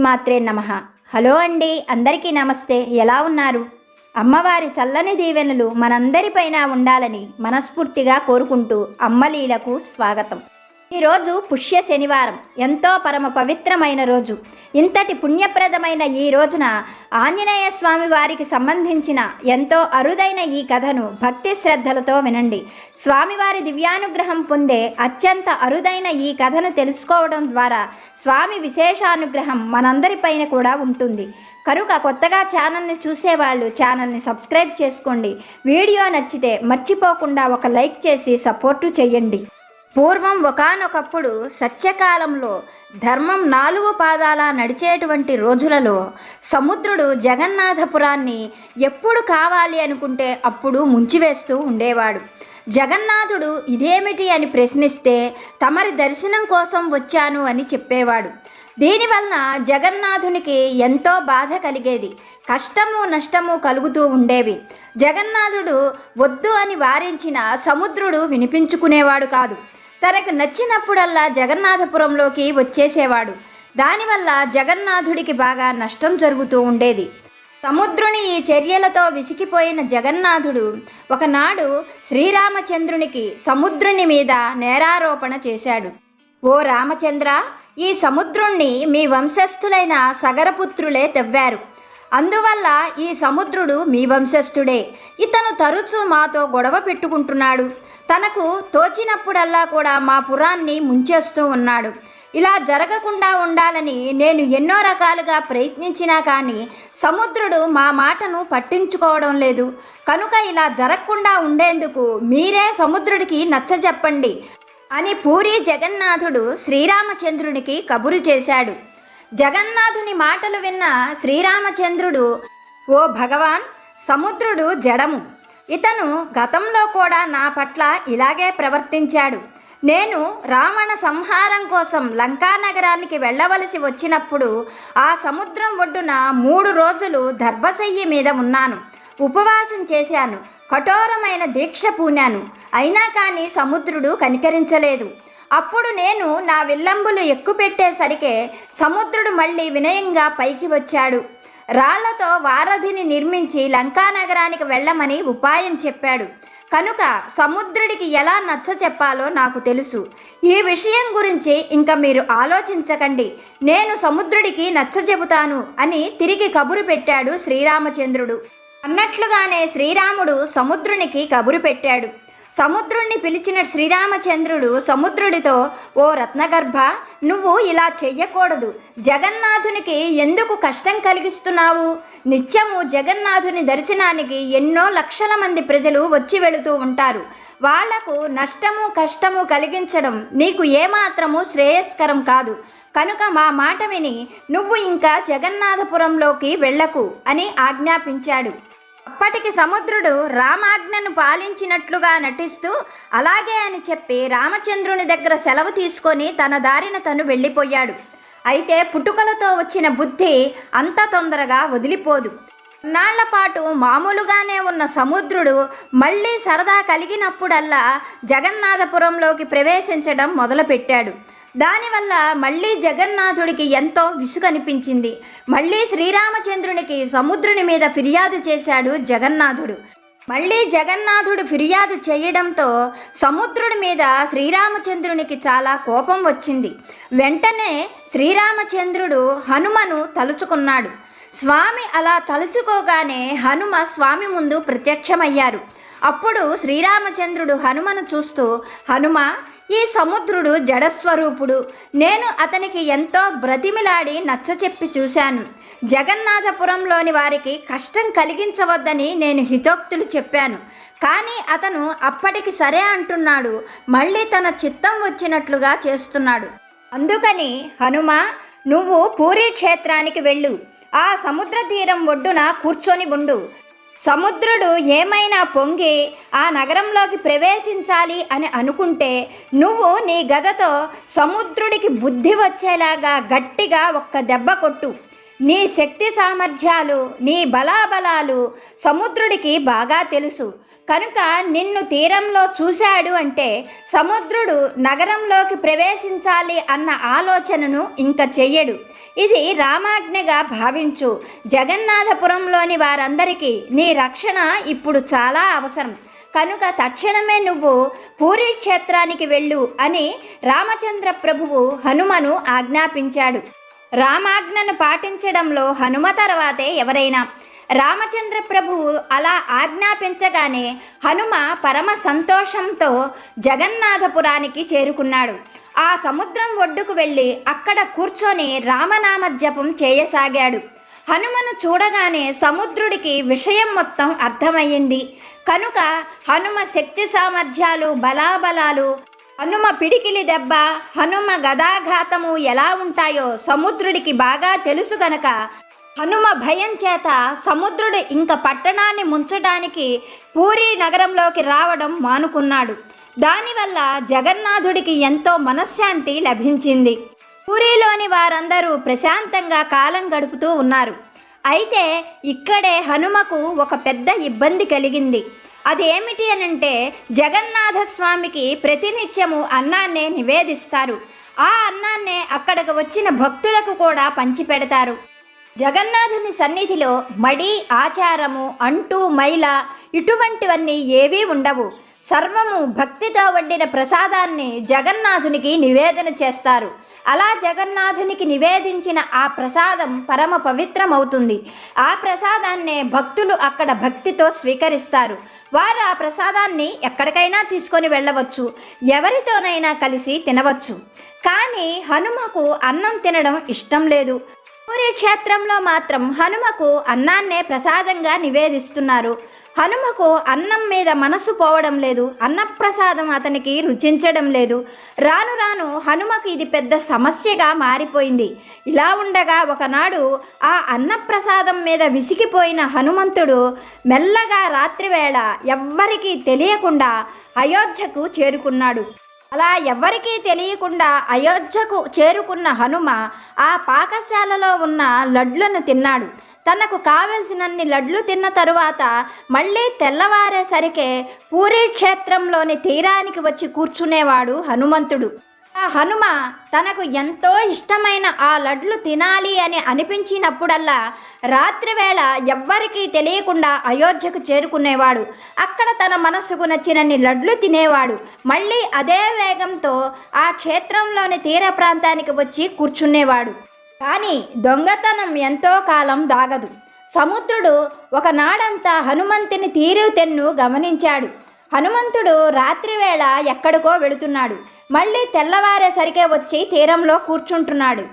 మాత్రే నమ. హలో అండి అందరికీ నమస్తే. ఎలా ఉన్నారు? అమ్మవారి చల్లని దీవెనలు మనందరిపైన ఉండాలని మనస్ఫూర్తిగా కోరుకుంటూ అమ్మలీలకు స్వాగతం. ఈరోజు పుష్య శనివారం. ఎంతో పరమ పవిత్రమైన రోజు. ఇంతటి పుణ్యప్రదమైన ఈ రోజున ఆంజనేయ స్వామి వారికి సంబంధించిన ఎంతో అరుదైన ఈ కథను భక్తి శ్రద్ధలతో వినండి. స్వామివారి దివ్యానుగ్రహం పొందే అత్యంత అరుదైన ఈ కథను తెలుసుకోవడం ద్వారా స్వామి విశేషానుగ్రహం మనందరిపైన కూడా ఉంటుంది. కనుక కొత్తగా ఛానల్ని చూసేవాళ్ళు ఛానల్ని సబ్స్క్రైబ్ చేసుకోండి. వీడియో నచ్చితే మర్చిపోకుండా ఒక లైక్ చేసి సపోర్టు చేయండి. పూర్వం ఒకానొకప్పుడు సత్యకాలంలో ధర్మం నాలుగు పాదాల నడిచేటువంటి రోజులలో సముద్రుడు జగన్నాథపురాన్ని ఎప్పుడు కావాలి అనుకుంటే అప్పుడు ముంచివేస్తూ ఉండేవాడు. జగన్నాథుడు ఇదేమిటి అని ప్రశ్నిస్తే తమరి దర్శనం కోసం వచ్చాను అని చెప్పేవాడు. దీనివలన జగన్నాథునికి ఎంతో బాధ కలిగేది. కష్టము నష్టము కలుగుతూ ఉండేవి. జగన్నాథుడు వద్దు అని వారించిన సముద్రుడు వినిపించుకునేవాడు కాదు. తనకు నచ్చినప్పుడల్లా జగన్నాథపురంలోకి వచ్చేసేవాడు. దానివల్ల జగన్నాథుడికి బాగా నష్టం జరుగుతూ ఉండేది. సముద్రుని ఈ చర్యలతో విసిగిపోయిన జగన్నాథుడు ఒకనాడు శ్రీరామచంద్రునికి సముద్రుని మీద నేరారోపణ చేశాడు. ఓ రామచంద్ర ఈ సముద్రుణ్ణి మీ వంశస్థులైన సగరపుత్రులే తెవ్వారు. అందువల్ల ఈ సముద్రుడు మీ వంశస్థుడే. ఇతను తరచూ మాతో గొడవ పెట్టుకుంటున్నాడు. తనకు తోచినప్పుడల్లా కూడా మా పురాన్ని ముంచేస్తూ ఉన్నాడు. ఇలా జరగకుండా ఉండాలని నేను ఎన్నో రకాలుగా ప్రయత్నించినా కానీ సముద్రుడు మా మాటను పట్టించుకోవడం లేదు. కనుక ఇలా జరగకుండా ఉండేందుకు మీరే సముద్రుడికి నచ్చజెప్పండి అని పూరి జగన్నాథుడు శ్రీరామచంద్రునికి కబురు చేశాడు. జగన్నాథుని మాటలు విన్న శ్రీరామచంద్రుడు ఓ భగవాన్ సముద్రుడు జడము. ఇతను గతంలో కూడా నా పట్ల ఇలాగే ప్రవర్తించాడు. నేను రావణ సంహారం కోసం లంకా నగరానికి వెళ్ళవలసి వచ్చినప్పుడు ఆ సముద్రం ఒడ్డున మూడు రోజులు దర్భశయ్యి మీద ఉన్నాను. ఉపవాసం చేశాను. కఠోరమైన దీక్ష పూనాను. అయినా కానీ సముద్రుడు కనికరించలేదు. అప్పుడు నేను నా విల్లంబులు ఎక్కుపెట్టేసరికే సముద్రుడు మళ్ళీ వినయంగా పైకి వచ్చాడు. రాళ్ళతో వారధిని నిర్మించి లంకా నగరానికి వెళ్ళమని ఉపాయం చెప్పాడు. కనుక సముద్రుడికి ఎలా నచ్చ చెప్పాలో నాకు తెలుసు. ఈ విషయం గురించి ఇంకా మీరు ఆలోచించకండి. నేను సముద్రుడికి నచ్చ చెబుతాను అని తిరిగి కబురు పెట్టాడు శ్రీరామచంద్రుడు. అన్నట్లుగానే శ్రీరాముడు సముద్రునికి కబురు పెట్టాడు. సముద్రుణ్ణి పిలిచిన శ్రీరామచంద్రుడు సముద్రుడితో ఓ రత్నగర్భ నువ్వు ఇలా చెయ్యకూడదు. జగన్నాథునికి ఎందుకు కష్టం కలిగిస్తున్నావు? నిత్యము జగన్నాథుని దర్శనానికి ఎన్నో లక్షల మంది ప్రజలు వచ్చి వెళుతూ ఉంటారు. వాళ్ళకు నష్టము కష్టము కలిగించడం నీకు ఏమాత్రము శ్రేయస్కరం కాదు. కనుక మా మాట విని నువ్వు ఇంకా జగన్నాథపురంలోకి వెళ్ళకు అని ఆజ్ఞాపించాడు. అప్పటికి సముద్రుడు రామాజ్ఞను పాలించినట్లుగా నటిస్తూ అలాగే అని చెప్పి రామచంద్రుని దగ్గర సెలవు తీసుకొని తన దారిన తను వెళ్ళిపోయాడు. అయితే పుట్టుకలతో వచ్చిన బుద్ధి అంత తొందరగా వదిలిపోదు. నాళ్ళ పాటు మామూలుగానే ఉన్న సముద్రుడు మళ్ళీ సరదా కలిగినప్పుడల్లా జగన్నాథపురంలోకి ప్రవేశించడం మొదలుపెట్టాడు. దానివల్ల మళ్ళీ జగన్నాథుడికి ఎంతో విసుగనిపించింది మళ్ళీ శ్రీరామచంద్రునికి సముద్రుని మీద ఫిర్యాదు చేశాడు జగన్నాథుడు. మళ్ళీ జగన్నాథుడు ఫిర్యాదు చేయడంతో సముద్రుడి మీద శ్రీరామచంద్రునికి చాలా కోపం వచ్చింది. వెంటనే శ్రీరామచంద్రుడు హనుమను తలుచుకున్నాడు. స్వామి అలా తలుచుకోగానే హనుమ స్వామి ముందు ప్రత్యక్షమయ్యారు. అప్పుడు శ్రీరామచంద్రుడు హనుమను చూస్తూ హనుమ ఈ సముద్రుడు జడస్వరూపుడు. నేను అతనికి ఎంతో బ్రతిమిలాడి నచ్చచెప్పి చూశాను. జగన్నాథపురంలోని వారికి కష్టం కలిగించవద్దని నేను హితోక్తులు చెప్పాను. కానీ అతను అప్పటికి సరే అంటున్నాడు. మళ్ళీ తన చిత్తం వచ్చినట్లుగా చేస్తున్నాడు. అందుకని హనుమ నువ్వు పూరీ క్షేత్రానికి వెళ్ళు. ఆ సముద్ర తీరం ఒడ్డున కూర్చొని ఉండు. సముద్రుడు ఏమైనా పొంగి ఆ నగరంలోకి ప్రవేశించాలి అని అనుకుంటే నువ్వు నీ గదతో సముద్రుడికి బుద్ధి వచ్చేలాగా గట్టిగా ఒక్క దెబ్బ కొట్టు. నీ శక్తి సామర్థ్యాలు నీ బలాబలాలు సముద్రుడికి బాగా తెలుసు. కనుక నిన్ను తీరంలో చూశాడు అంటే సముద్రుడు నగరంలోకి ప్రవేశించాలి అన్న ఆలోచనను ఇంక చెయ్యడు. ఇది రామాజ్ఞగా భావించు. జగన్నాథపురంలోని వారందరికీ నీ రక్షణ ఇప్పుడు చాలా అవసరం. కనుక తక్షణమే నువ్వు పూరి క్షేత్రానికి వెళ్ళు అని రామచంద్ర ప్రభువు హనుమను ఆజ్ఞాపించాడు. రామాజ్ఞను పాటించడంలో హనుమ తర్వాతే ఎవరైనా రామచంద్ర ప్రభువు అలా ఆజ్ఞాపించగానే హనుమ పరమ సంతోషంతో జగన్నాథపురానికి చేరుకున్నాడు. ఆ సముద్రం ఒడ్డుకు వెళ్ళి అక్కడ కూర్చొని రామనామ జపం చేయసాగాడు. హనుమను చూడగానే సముద్రుడికి విషయం మొత్తం అర్థమయ్యింది. కనుక హనుమ శక్తి సామర్థ్యాలు బలాబలాలు హనుమ పిడికిలి దెబ్బ హనుమ గదాఘాతము ఎలా ఉంటాయో సముద్రుడికి బాగా తెలుసు కనుక హనుమ భయం చేత సముద్రుడు ఇంక పట్టణాన్ని ముంచడానికి పూరి నగరంలోకి రావడం మానుకున్నాడు. దానివల్ల జగన్నాథుడికి ఎంతో మనశ్శాంతి లభించింది. పూరిలోని వారందరూ ప్రశాంతంగా కాలం గడుపుతూ ఉన్నారు. అయితే ఇక్కడే హనుమకు ఒక పెద్ద ఇబ్బంది కలిగింది. అదేమిటి అనంటే జగన్నాథస్వామికి ప్రతినిత్యము అన్నాన్నే నివేదిస్తారు. ఆ అన్నాన్నే అక్కడికి వచ్చిన భక్తులకు కూడా పంచిపెడతారు. జగన్నాథుని సన్నిధిలో మడి ఆచారము అంటూ మైల ఇటువంటివన్నీ ఏవీ ఉండవు. సర్వము భక్తితో వండిన ప్రసాదాన్ని జగన్నాథునికి నివేదన చేస్తారు. అలా జగన్నాథునికి నివేదించిన ఆ ప్రసాదం పరమ పవిత్రమవుతుంది. ఆ ప్రసాదాన్నే భక్తులు అక్కడ భక్తితో స్వీకరిస్తారు. వారు ఆ ప్రసాదాన్ని ఎక్కడికైనా తీసుకొని వెళ్ళవచ్చు. ఎవరితోనైనా కలిసి తినవచ్చు. కానీ హనుమకు అన్నం తినడం ఇష్టం లేదు. క్షేత్రంలో మాత్రం హనుమకు అన్నాన్నే ప్రసాదంగా నివేదిస్తున్నారు. హనుమకు అన్నం మీద మనసు పోవడం లేదు. అన్నప్రసాదం అతనికి రుచించడం లేదు. రాను రాను హనుమకు ఇది పెద్ద సమస్యగా మారిపోయింది. ఇలా ఉండగా ఒకనాడు ఆ అన్నప్రసాదం మీద విసిగిపోయిన హనుమంతుడు మెల్లగా రాత్రివేళ ఎవ్వరికీ తెలియకుండా అయోధ్యకు చేరుకున్నాడు. అలా ఎవ్వరికీ తెలియకుండా అయోధ్యకు చేరుకున్న హనుమ ఆ పాకశాలలో ఉన్న లడ్లను తిన్నాడు. తనకు కావలసినన్ని లడ్లు తిన్న తరువాత మళ్ళీ తెల్లవారేసరికే పూరీ క్షేత్రంలోని తీరానికి వచ్చి కూర్చునేవాడు హనుమంతుడు. హనుమ తనకు ఎంతో ఇష్టమైన ఆ లడ్లు తినాలి అని అనిపించినప్పుడల్లా రాత్రివేళ ఎవ్వరికీ తెలియకుండా అయోధ్యకు చేరుకునేవాడు. అక్కడ తన మనసుకు నచ్చినన్ని లడ్లు తినేవాడు. మళ్ళీ అదే వేగంతో ఆ క్షేత్రంలోని తీర ప్రాంతానికి వచ్చి కూర్చునేవాడు. కానీ దొంగతనం ఎంతో కాలం దాగదు. సముద్రుడు ఒకనాడంతా హనుమంతుని తీరుతెన్ను గమనించాడు. హనుమంతుడు రాత్రివేళ ఎక్కడికో వెళుతున్నాడు. మళ్ళీ తెల్లవారేసరికే వచ్చి తీరంలో కూర్చుంటున్నాడు.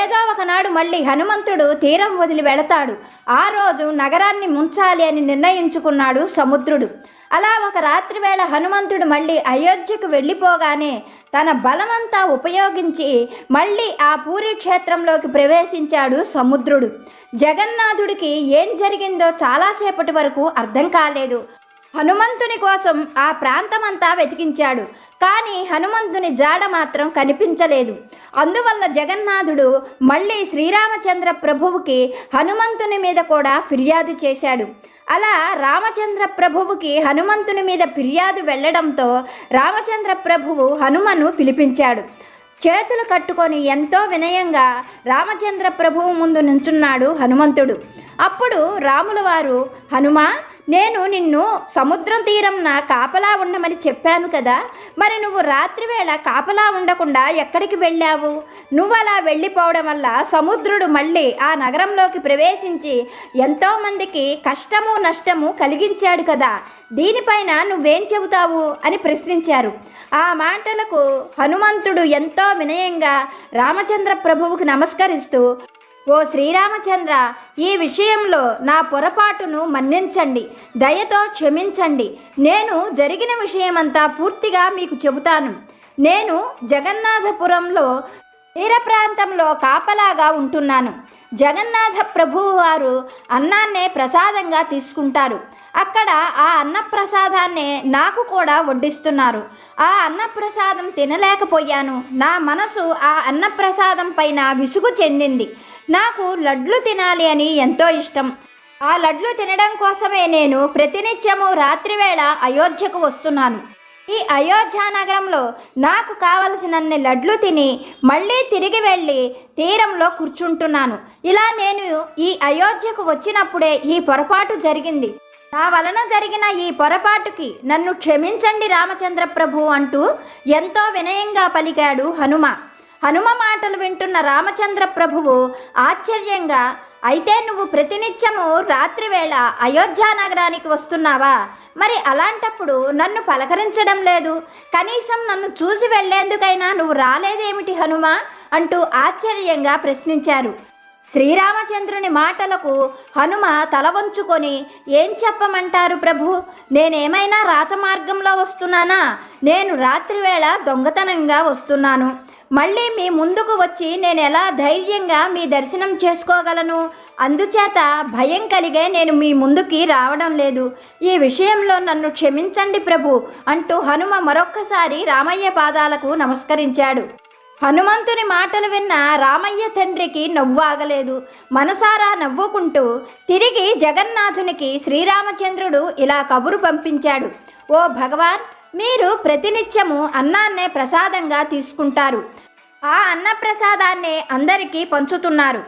ఏదో ఒకనాడు మళ్ళీ హనుమంతుడు తీరం వదిలి వెళతాడు. ఆ రోజు నగరాన్ని ముంచాలి అని నిర్ణయించుకున్నాడు సముద్రుడు. అలా ఒక రాత్రివేళ హనుమంతుడు మళ్ళీ అయోధ్యకు వెళ్ళిపోగానే తన బలమంతా ఉపయోగించి మళ్ళీ ఆ పూరి క్షేత్రంలోకి ప్రవేశించాడు సముద్రుడు. జగన్నాథుడికి ఏం జరిగిందో చాలాసేపటి వరకు అర్థం కాలేదు. హనుమంతుని కోసం ఆ ప్రాంతమంతా వెతికించాడు. కానీ హనుమంతుని జాడ మాత్రం కనిపించలేదు. అందువల్ల జగన్నాథుడు మళ్ళీ శ్రీరామచంద్ర ప్రభువుకి హనుమంతుని మీద కూడా ఫిర్యాదు చేశాడు. అలా రామచంద్ర ప్రభువుకి హనుమంతుని మీద ఫిర్యాదు వెళ్ళడంతో రామచంద్ర ప్రభువు హనుమను పిలిపించాడు. చేతులు కట్టుకొని ఎంతో వినయంగా రామచంద్ర ప్రభువు ముందు నించున్నాడు హనుమంతుడు. అప్పుడు రాముల వారు హనుమా నేను నిన్ను సముద్రం తీరంన కాపలా ఉండమని చెప్పాను కదా. మరి నువ్వు రాత్రివేళ కాపలా ఉండకుండా ఎక్కడికి వెళ్ళావు? నువ్వు అలా వెళ్ళిపోవడం వల్ల సముద్రుడు మళ్ళీ ఆ నగరంలోకి ప్రవేశించి ఎంతోమందికి కష్టము నష్టము కలిగించాడు కదా. దీనిపైన నువ్వేం చెబుతావు? అని ప్రశ్నించారు. ఆ మాటలకు హనుమంతుడు ఎంతో వినయంగా రామచంద్ర ప్రభువుకు నమస్కరిస్తూ ఓ శ్రీరామచంద్ర ఈ విషయంలో నా పొరపాటును మన్నించండి. దయతో క్షమించండి. నేను జరిగిన విషయమంతా పూర్తిగా మీకు చెబుతాను. నేను జగన్నాథపురంలో తీర ప్రాంతంలో కాపలాగా ఉంటున్నాను. జగన్నాథ ప్రభువు వారు అన్నాన్నే ప్రసాదంగా తీసుకుంటారు. అక్కడ ఆ అన్నప్రసాదాన్నే నాకు కూడా వడ్డిస్తున్నారు. ఆ అన్నప్రసాదం తినలేకపోయాను. నా మనసు ఆ అన్నప్రసాదం పైన విసుగు చెందింది. నాకు లడ్లు తినాలి అని ఎంతో ఇష్టం. ఆ లడ్లు తినడం కోసమే నేను ప్రతినిత్యము రాత్రివేళ అయోధ్యకు వస్తున్నాను. ఈ అయోధ్య నగరంలో నాకు కావలసినన్ని లడ్లు తిని మళ్ళీ తిరిగి వెళ్ళి తీరంలో కూర్చుంటున్నాను. ఇలా నేను ఈ అయోధ్యకు వచ్చినప్పుడే ఈ పొరపాటు జరిగింది. నా వలన జరిగిన ఈ పొరపాటుకి నన్ను క్షమించండి రామచంద్ర ప్రభు అంటూ ఎంతో వినయంగా పలికాడు హనుమ. హనుమ మాటలు వింటున్న రామచంద్ర ప్రభువు ఆశ్చర్యంగా అయితే నువ్వు ప్రతినిత్యము రాత్రివేళ అయోధ్య నగరానికి వస్తున్నావా? మరి అలాంటప్పుడు నన్ను పలకరించడం లేదు. కనీసం నన్ను చూసి వెళ్ళేందుకైనా నువ్వు రాలేదేమిటి హనుమ? అంటూ ఆశ్చర్యంగా ప్రశ్నించారు. శ్రీరామచంద్రుని మాటలకు హనుమ తల వంచుకొని ఏం చెప్పమంటారు ప్రభు? నేనేమైనా రాచమార్గంలో వస్తున్నానా? నేను రాత్రివేళ దొంగతనంగా వస్తున్నాను. మళ్ళీ మీ ముందుకు వచ్చి నేను ఎలా ధైర్యంగా మీ దర్శనం చేసుకోగలను? అందుచేత భయం కలిగే నేను మీ ముందుకి రావడం లేదు. ఈ విషయంలో నన్ను క్షమించండి ప్రభు అంటూ హనుమ మరొక్కసారి రామయ్య పాదాలకు నమస్కరించాడు. హనుమంతుని మాటలు విన్న రామయ్య తండ్రికి నవ్వు ఆగలేదు. మనసారా నవ్వుకుంటూ తిరిగి జగన్నాథునికి శ్రీరామచంద్రుడు ఇలా కబురు పంపించాడు. ఓ భగవాన్ మీరు ప్రతినిత్యము అన్నాన్నే ప్రసాదంగా తీసుకుంటారు. ఆ అన్నప్రసాదాన్ని అందరికీ పంచుతున్నారు.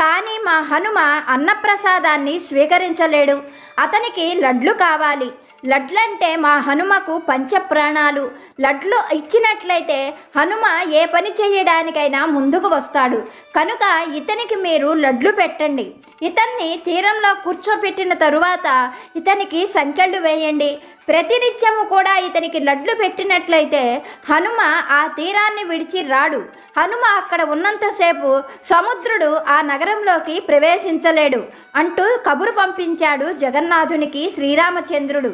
కానీ మా హనుమ అన్నప్రసాదాన్ని స్వీకరించలేడు. అతనికి లడ్లు కావాలి. లడ్లంటే మా హనుమకు పంచప్రాణాలు. లడ్లు ఇచ్చినట్లయితే హనుమ ఏ పని చేయడానికైనా ముందుకు వస్తాడు. కనుక ఇతనికి మీరు లడ్లు పెట్టండి. ఇతన్ని తీరంలో కూర్చోపెట్టిన తరువాత ఇతనికి సంకెళ్ళు వేయండి. ప్రతినిత్యము కూడా ఇతనికి లడ్లు పెట్టినట్లయితే హనుమ ఆ తీరాన్ని విడిచి రాడు. హనుమ అక్కడ ఉన్నంతసేపు సముద్రుడు ఆ నగరంలోకి ప్రవేశించలేడు. అంటూ కబురు పంపించాడు జగన్నాథునికి శ్రీరామచంద్రుడు.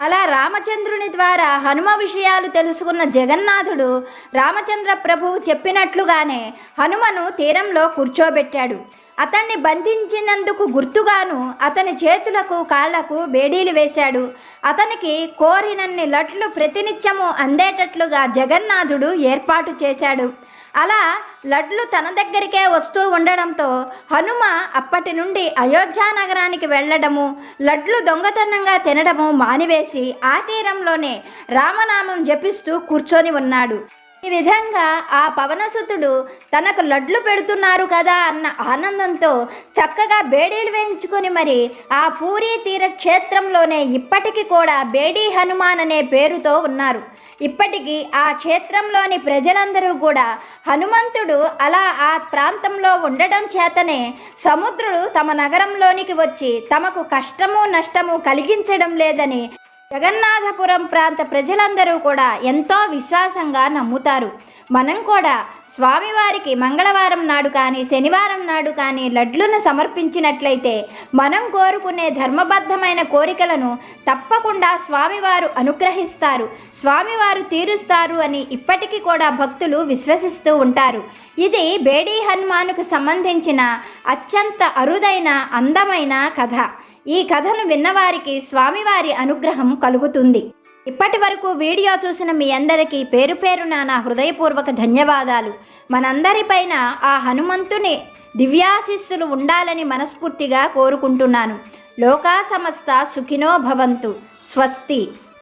అలా రామచంద్రుని ద్వారా హనుమ విషయాలు తెలుసుకున్న జగన్నాథుడు రామచంద్ర ప్రభువు చెప్పినట్లుగానే హనుమను తీరంలో కూర్చోబెట్టాడు. అతన్ని బంధించినందుకు గుర్తుగాను అతని చేతులకు కాళ్ళకు బేడీలు వేశాడు. అతనికి కోరినన్ని లట్లు ప్రతినిత్యము అందేటట్లుగా జగన్నాథుడు ఏర్పాటు చేశాడు. అలా లడ్లు తన దగ్గరికే వస్తూ ఉండడంతో హనుమ అప్పటి నుండి అయోధ్య నగరానికి వెళ్ళడము లడ్లు దొంగతనంగా తినడము మానివేసి ఆ తీరంలోనే రామనామం జపిస్తూ కూర్చొని ఉన్నాడు. ఈ విధంగా ఆ పవనసుతుడు తనకు లడ్లు పెడుతున్నారు కదా అన్న ఆనందంతో చక్కగా బేడీలు వేయించుకొని మరి ఆ పూరీ తీర క్షేత్రంలోనే ఇప్పటికీ కూడా బేడీ హనుమాన్ అనే పేరుతో ఉన్నారు. ఇప్పటికీ ఆ క్షేత్రంలోని ప్రజలందరూ కూడా హనుమంతుడు అలా ఆ ప్రాంతంలో ఉండడం చేతనే సముద్రుడు తమ నగరంలోనికి వచ్చి తమకు కష్టము నష్టము కలిగించడం లేదని జగన్నాథపురం ప్రాంత ప్రజలందరూ కూడా ఎంతో విశ్వాసంగా నమ్ముతారు. మనం కూడా స్వామివారికి మంగళవారం నాడు కానీ శనివారం నాడు కానీ లడ్లను సమర్పించినట్లయితే మనం కోరుకునే ధర్మబద్ధమైన కోరికలను తప్పకుండా స్వామివారు అనుగ్రహిస్తారు స్వామివారు తీరుస్తారు అని ఇప్పటికీ కూడా భక్తులు విశ్వసిస్తూ ఉంటారు. ఇది బేడీ హనుమానుకు సంబంధించిన అత్యంత అరుదైన అందమైన కథ. ఈ కథను విన్నవారికి స్వామివారి అనుగ్రహం కలుగుతుంది. ఇప్పటి వరకు వీడియో చూసిన మీ అందరికీ పేరు పేరున నా హృదయపూర్వక ధన్యవాదాలు. మనందరిపైన ఆ హనుమంతుని దివ్యాశిస్సులు ఉండాలని మనస్ఫూర్తిగా కోరుకుంటున్నాను. లోకా సమస్త సుఖినో భవంతు. స్వస్తి.